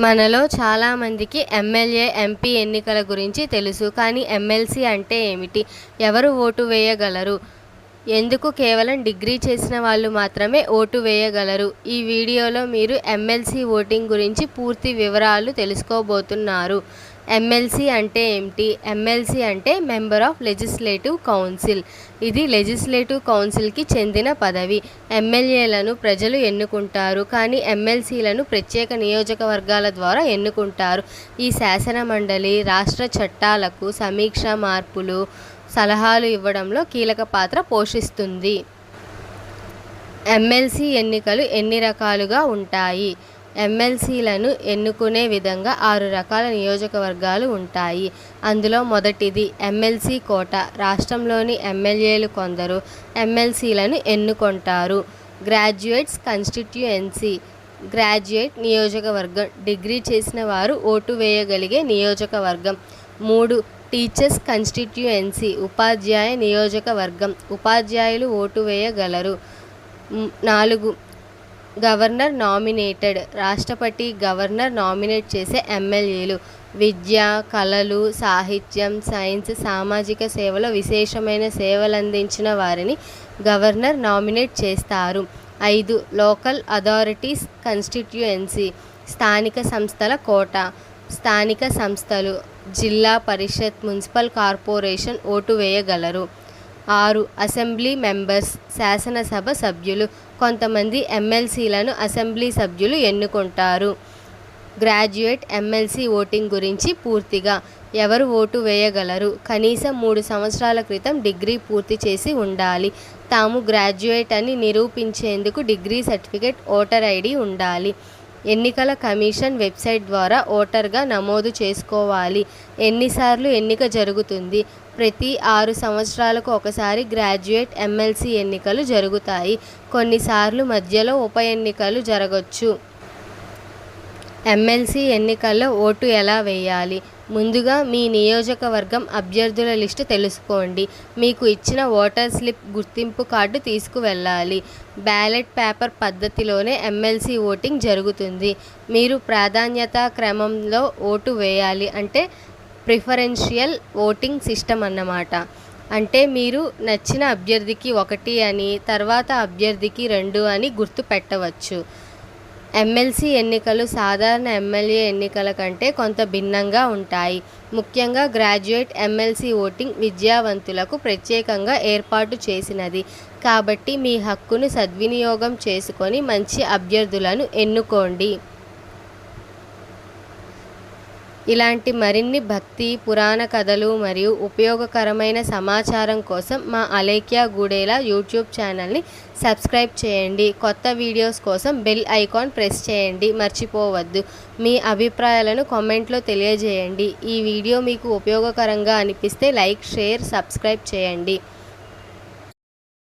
మనలో చాలామందికి MLA MP ఎన్నికల గురించి తెలుసు. కానీ ఎమ్మెల్సీ అంటే ఏమిటి? ఎవరు ఓటు వేయగలరు? ఎందుకు కేవలం డిగ్రీ చేసిన వాళ్ళు మాత్రమే ఓటు వేయగలరు? ఈ వీడియోలో మీరు ఎమ్మెల్సీ ఓటింగ్ గురించి పూర్తి వివరాలు తెలుసుకోబోతున్నారు. ఎమ్మెల్సీ అంటే ఏమిటి? ఎమ్మెల్సీ అంటే మెంబర్ ఆఫ్ లెజిస్లేటివ్ కౌన్సిల్. ఇది లెజిస్లేటివ్ కౌన్సిల్కి చెందిన పదవి. ఎమ్మెల్యేలను ప్రజలు ఎన్నుకుంటారు కానీ ఎమ్మెల్సీలను ప్రత్యేక నియోజకవర్గాల ద్వారా ఎన్నుకుంటారు. ఈ శాసన మండలి రాష్ట్ర చట్టాలకు సమీక్ష మార్పులు సలహాలు ఇవ్వడంలో కీలక పాత్ర పోషిస్తుంది. ఎమ్మెల్సీ ఎన్నికలు ఎన్ని రకాలుగా ఉంటాయి? ఎమ్మెల్సీలను ఎన్నుకునే విధంగా ఆరు రకాల నియోజకవర్గాలు ఉంటాయి. అందులో మొదటిది ఎమ్మెల్సీ కోట. రాష్ట్రంలోని ఎమ్మెల్యేలు కొందరు ఎమ్మెల్సీలను ఎన్నుకుంటారు. Graduates constituency. గ్రాడ్యుయేట్ నియోజకవర్గం. డిగ్రీ చేసిన వారు ఓటు వేయగలిగే నియోజకవర్గం. మూడు టీచర్స్ కాన్స్టిట్యుయెన్సీ. ఉపాధ్యాయ నియోజకవర్గం. ఉపాధ్యాయులు ఓటు వేయగలరు. నాలుగు గవర్నర్ నామినేటెడ్. రాష్ట్రపతి గవర్నర్ నామినేట్ చేసే ఎమ్మెల్యేలు విద్య కళలు సాహిత్యం సైన్స్ సామాజిక సేవలో విశేషమైన సేవలందించిన వారిని గవర్నర్ నామినేట్ చేస్తారు. ఐదు లోకల్ అథారిటీస్ కన్స్టిట్యుయెన్సీ స్థానిక సంస్థల కోట స్థానిక సంస్థలు zilla parishad municipal corporation vote వేయగలరు. ఆరు అసెంబ్లీ మెంబర్స్ శాసనసభ సభ్యులు. కొంతమంది ఎమ్మెల్సీలను అసెంబ్లీ సభ్యులు ఎన్నుకుంటారు. గ్రాడ్యుయేట్ ఎమ్మెల్సీ ఓటింగ్ గురించి పూర్తిగా ఎవరు ఓటు వేయగలరు? కనీసం మూడు సంవత్సరాల క్రితం డిగ్రీ పూర్తి చేసి ఉండాలి. తాము గ్రాడ్యుయేట్ అని నిరూపించేందుకు డిగ్రీ సర్టిఫికేట్ ఓటర్ ఐడి ఉండాలి. ఎన్నికల కమిషన్ వెబ్సైట్ ద్వారా ఓటర్గా నమోదు చేసుకోవాలి. ఎన్నిసార్లు ఎన్నిక జరుగుతుంది? ప్రతి ఆరు సంవత్సరాలకు ఒకసారి గ్రాడ్యుయేట్ ఎమ్మెల్సీ ఎన్నికలు జరుగుతాయి. కొన్నిసార్లు మధ్యలో ఉప ఎన్నికలు జరగవచ్చు ఎమ్మెల్సీ ఎన్నికల్లో ఓటు ఎలా వేయాలి? ముందుగా మీ నియోజకవర్గం అభ్యర్థుల లిస్టు తెలుసుకోండి. మీకు ఇచ్చిన ఓటర్ స్లిప్ గుర్తింపు కార్డు తీసుకువెళ్ళాలి. బ్యాలెట్ పేపర్ పద్ధతిలోనే ఎమ్మెల్సీ ఓటింగ్ జరుగుతుంది. మీరు ప్రాధాన్యత క్రమంలో ఓటు వేయాలి అంటే ప్రిఫరెన్షియల్ ఓటింగ్ సిస్టమ్ అన్నమాట. అంటే మీరు నచ్చిన అభ్యర్థికి ఒకటి అని తర్వాత అభ్యర్థికి రెండు అని గుర్తు పెట్టవచ్చు ఎమ్మెల్సీ ఎన్నికలు సాధారణ ఎమ్మెల్యే ఎన్నికల కంటే కొంత భిన్నంగా ఉంటాయి. ముఖ్యంగా గ్రాడ్యుయేట్ ఎమ్మెల్సీ ఓటింగ్ విద్యావంతులకు ప్రత్యేకంగా ఏర్పాటు చేసినది. కాబట్టి మీ హక్కును సద్వినియోగం చేసుకొని మంచి అభ్యర్థులను ఎన్నుకోండి. ఇలాంటి మరిన్ని భక్తి పురాణ కథలు మరియు ఉపయోగకరమైన సమాచారం కోసం మా అలేఖ్య గూడేలా యూట్యూబ్ ఛానల్ని సబ్స్క్రైబ్ చేయండి. కొత్త వీడియోస్ కోసం బెల్ ఐకాన్ ప్రెస్ చేయండి. మర్చిపోవద్దు. మీ అభిప్రాయాలను కామెంట్లో తెలియజేయండి. ఈ వీడియో మీకు ఉపయోగకరంగా అనిపిస్తే లైక్ షేర్ సబ్స్క్రైబ్ చేయండి.